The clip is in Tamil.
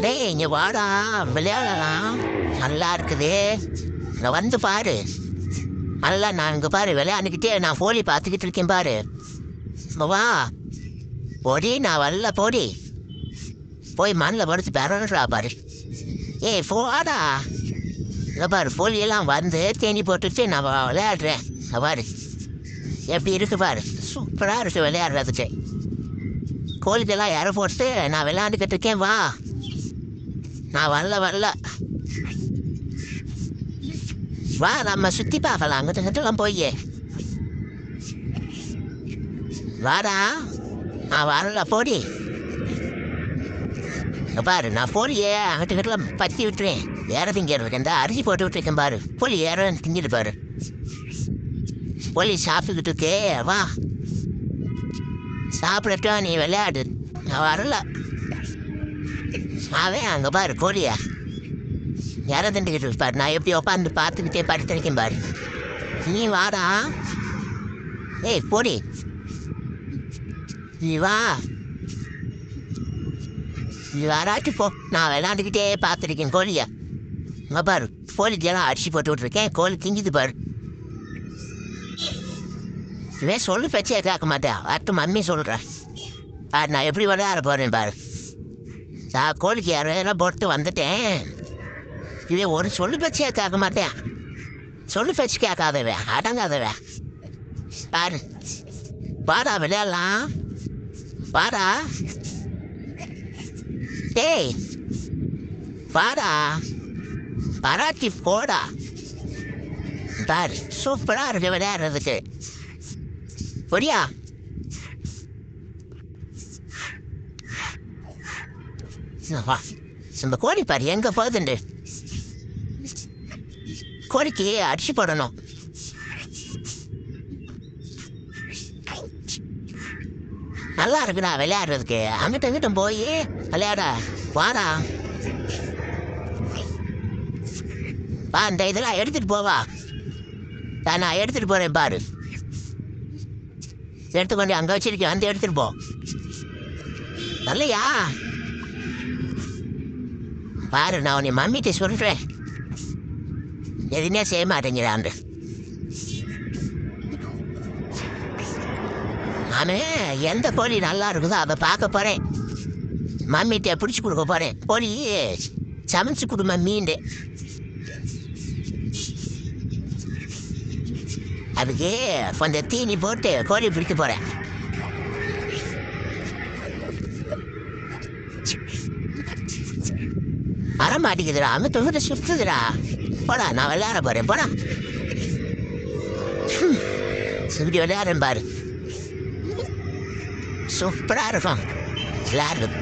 டேய் இங்க வாடா. விளையாடலாம். நல்லா இருக்குது. இங்க வந்து பாரு. நல்லா நான் இங்கே பாரு. விளையாண்டுக்கிட்டே நான் போலி பார்த்துக்கிட்டு இருக்கேன் பாரு. வா. பொடி நான் வரல பொடி. போய் மண்ணில் படுத்து பெறன்றா பாரு. ஏய் போடா. இல்லை பாரு போலியெல்லாம் வந்து தேனி போட்டுட்டு நான் விளையாடுறேன். பாரு. எப்படி இருக்கு பாரு. சூப்பராக இருக்கு விளையாடுறதுக்கு. கோழிக்கெல்லாம் இற போட்டு நான் விளையாண்டுக்கிட்டு இருக்கேன் வா. நான் வரல வரல. வா நம்ம சுற்றி பார்க்கலாம். அங்கிட்ட அங்கிட்டலாம் போய். வாடா. நான் வரல போடி. பாரு நான் போலியே அங்கிட்ட கிட்டலாம் பற்றி விட்டுறேன். ஏற திங்கிறதுக்கு இந்த அரிசி போட்டு விட்டுருக்கேன் பாரு. போலி ஏற திங்கிட்டு பாரு. போலி சாப்பிட்டுக்கிட்டு இருக்கே வா. சாப்பிடட்டும் நீ விளையாடு. நான் வரல. அவன் அங்கே பாரு கோழியா. யாரை திண்டுக்கிட்டு பாரு. நான் எப்படி உட்காந்து பார்த்துக்கிட்டே படுத்திருக்கேன் பாரு. நீ வாடா. ஏய் போடி நீ வா. நீ வராட்டி போ. நான் விளையாண்டுக்கிட்டே பார்த்துருக்கேன் கோழியா. இங்கே பாரு கோழிக்கெல்லாம் அரிசி போட்டு விட்ருக்கேன் கோழி திங்கிது பாரு. இவன் சொல்லு பேச்சே கேட்க மாட்டேன் அடுத்து மம்மி சொல்கிறேன் பாரு நான் எப்படி விளையாட போகிறேன் பாரு. நான் கோழிக்கு யாரெல்லாம் போட்டு வந்துட்டேன். இவன் ஒரு சொல்லு பேச்சே கேட்க மாட்டேன். சொல்லு பேச்சு கேட்காதவன். அடங்காதவன். பாரு. பாடா விளையாடலாம். பாரா டேய். பாரா பராட்டி போடா. பாரு சூப்பராக இருக்கு விளையாடுறதுக்கு. புரியா வா இந்த கோழி பாரு எங்க போகுதுண்டு கோழிக்கு அரிசி போடணும். நல்லா இருக்குடா விளையாடுறதுக்கு. அங்கிட்ட அங்கிட்ட போய் விளையாட. வாடா. வா இந்த இதெல்லாம் எடுத்துட்டு போவா. நான் நான் எடுத்துட்டு போறேன் பாரு. எடுத்துக்கொண்டு அங்கே வச்சிருக்கேன். வந்து எடுத்துட்டு போ. நல்லையா பாரு நான் உன்னை மம்மிட்ட சொல்கிறேன் எதுவுமே செய்ய மாட்டேங்கிறான் நான் எந்த கோழி நல்லா இருக்குதோ அதை பார்க்க போகிறேன் மம்மிட்ட பிடிச்சி கொடுக்க போகிறேன் கோழி சமைச்சு கொடு மம்மீண்டு அதுக்கு கொஞ்சம் தீனி போட்டு கோழி பிடிக்க போகிறேன் வர மாட்டிக்குதுடா அங்கே தொகுதி சுற்றுதுடா போடா நான் விளையாட போகிறேன் போடா. ஹம். இப்படி விளையாடுறேன் பாரு. சூப்பராக இருக்கும். விளையாடுறது